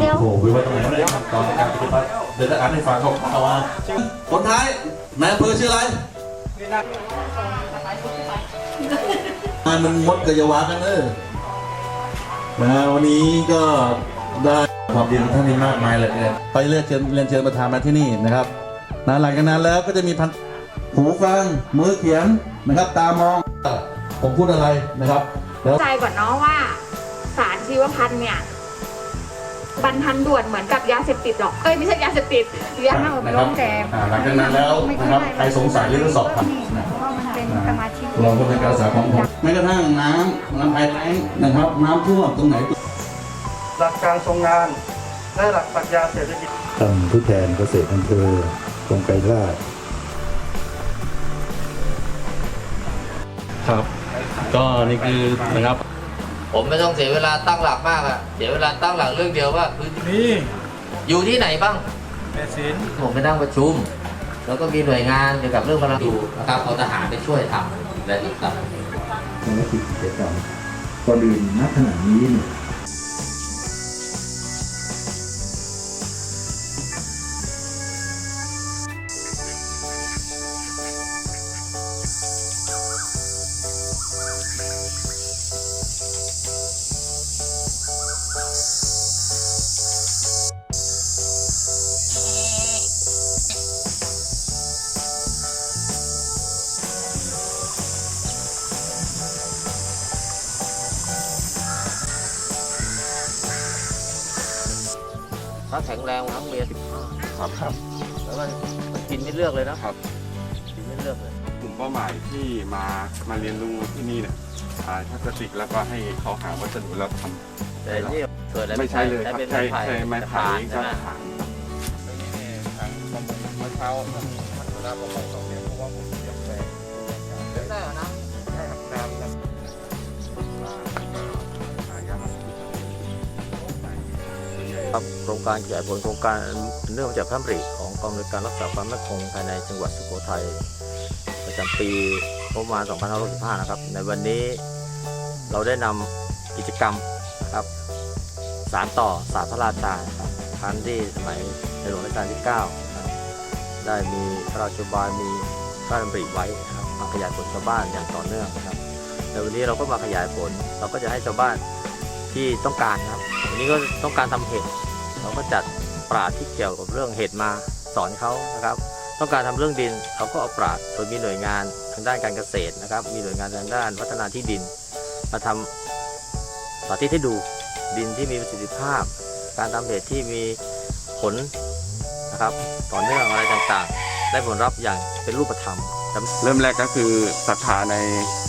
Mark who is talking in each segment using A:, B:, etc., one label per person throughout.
A: เร็ว
B: โอ้โหไว้ตรงไหนวะเนี่ยตอนการปฏิบัติเดี๋ยวจะอ่านให้ฟังเขาเอามาคนท้ายนายอำเภอชื่ออะไรงานมันมดกับยาวากันเนอะนะวันนี้ก็ได้ความดีของท่านนี่มากมายเลยเนี่ยไปเรียกเชิญเรียนเชิญประธานมาที่นี่นะครับนะหลังจากนั้นแล้วก็จะมีพันหูฟังมือเขียนนะครับ ตามองผมพูดอะไรนะครับแล้ว
A: ใจก่อนเนาะว่าสารชีวพันธุ์เนี่ย บรรทันด่วนเหมือนกับยาเสพติดหรอกเอ้ยไม่ใช่ยาเสพติดยาเน่า
B: นะค
A: ล้
B: รับ
A: มแต่
B: อ่าหลังจากนั้นแล้วนะครับใครสงสัยหรือสอบถามนะ
A: เพราะมันเป็นสมาชิก
B: เราก็เป็นการรักษาของผมแม้กระทั่งน้ำน้ำภายแล้งนะครับ น้ำท่วมตรงไหน
C: หลักการทรงงานและหลักปรัชญาเศรษฐกิจ
D: ท่านผู้แทนเกษตรอำเภอคงไกรราช
B: ครับ ก็นี่คือนะครับ
E: ผมไม่ต้องเสียเวลาตั้งหลักมากอะเสียเวลาตั้งหลักเรื่องเดียวว่าคือ
C: นี่
E: อยู่ที่ไหนบ้าง
C: แม่ศิล
E: ผมไปนั่งประชุม แล้วก็มีหน่วยงานเกี่ยวกับเรื่องพลังอยู่นะครับเอาทหารไปช่วยทำและอีกครับ
D: ภารกิจกิจกรรมก่อนอื่นณขณะนี้เนี่ย
E: ถ้าแข็งแรงทั้งเมียสิบห้า
F: ครับครับ
E: แล้วก็กินไม่เลือกเลยนะครับ กินไม่เลือกเลย
F: กลุ่มเป้าหมายที่มามาเรียนรู้ที่นี่เนี่ยอ่าถ้ากระติกแล้วก็ให้เขาหาวัสดุแล้วทำ
E: แต่นี่เกิดอะไร
F: ไม่ใช่เลยครับ
E: ใช่
F: ใช่
E: ไม้ไผ่
F: ใช่ไม้ไผ่
E: ใช่
F: ก็
E: ไหม
F: ถาง
E: ได้ ครับโครงการขยายผลโครงการเนื่องมาจากพระดำริของกองบริการรักษาความมั่นคงภายในจังหวัดสุโขทัยประจำปีประมาณ 2565 นะครับ ในวันนี้เราได้นำกิจกรรมนะครับสารต่อสารพระราชานะครับทันที่สมัยในหลวงรัชกาลที่ 9 ได้มีพระราชบายมีพระดำริไว้นะครับมาขยายผลชาวบ้านอย่างต่อเนื่องนะครับในวันนี้เราก็มาขยายผลเราก็จะให้ชาวบ้าน ที่ต้องการนะครับวันนี้ก็ต้องการทำเห็ดเราก็จัดปราดที่เกี่ยวกับเรื่องเห็ดมาสอนเขานะครับ ต้องการทำเรื่องดินเราก็เอาปราดโดยมีหน่วยงานทางด้านการเกษตรนะครับ มีหน่วยงานทางด้านพัฒนาที่ดิน มาทำสาธิตให้ดูดินที่มีประสิทธิภาพ การทำเห็ดที่มีผลนะครับต่อเนื่องอะไรต่างๆ ได้ผลลัพธ์อย่างเป็นรูปธรรม
F: เริ่มแรกก็คือศรัทธาใน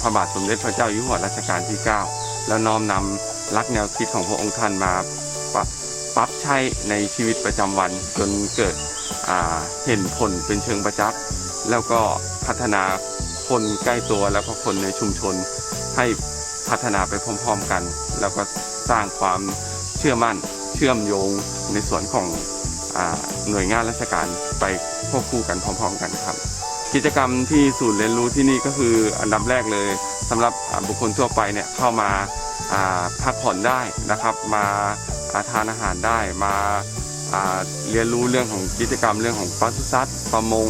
F: พระบาทสมเด็จพระเจ้าอยู่หัวรัชกาลที่ 9 แล้วน้อมนำ หลักแนวคิดของพระองค์ท่านมาปรับปรับใช้ในชีวิตประจำวันจนเกิดเห็นผลเป็นเชิงประจักษ์แล้วก็พัฒนาคนใกล้ตัวแล้วก็คนในชุมชนให้พัฒนาไปพร้อมๆกัน แล้วก็สร้างความเชื่อมั่นเชื่อมโยงในส่วนของอหน่วยงานราชการไปควบคู่กันพร้อม ๆ กันครับ กิจกรรมที่ศูนย์เรียนรู้ที่นี่ก็คืออันดับแรกเลยสำหรับบุคคลทั่วไปเนี่ยเข้ามา พักผ่อนได้นะครับ มาาทานอาหารได้มาาเรียนรู้เรื่องของกิจกรรมเรื่องของปศุสัตว์ประมง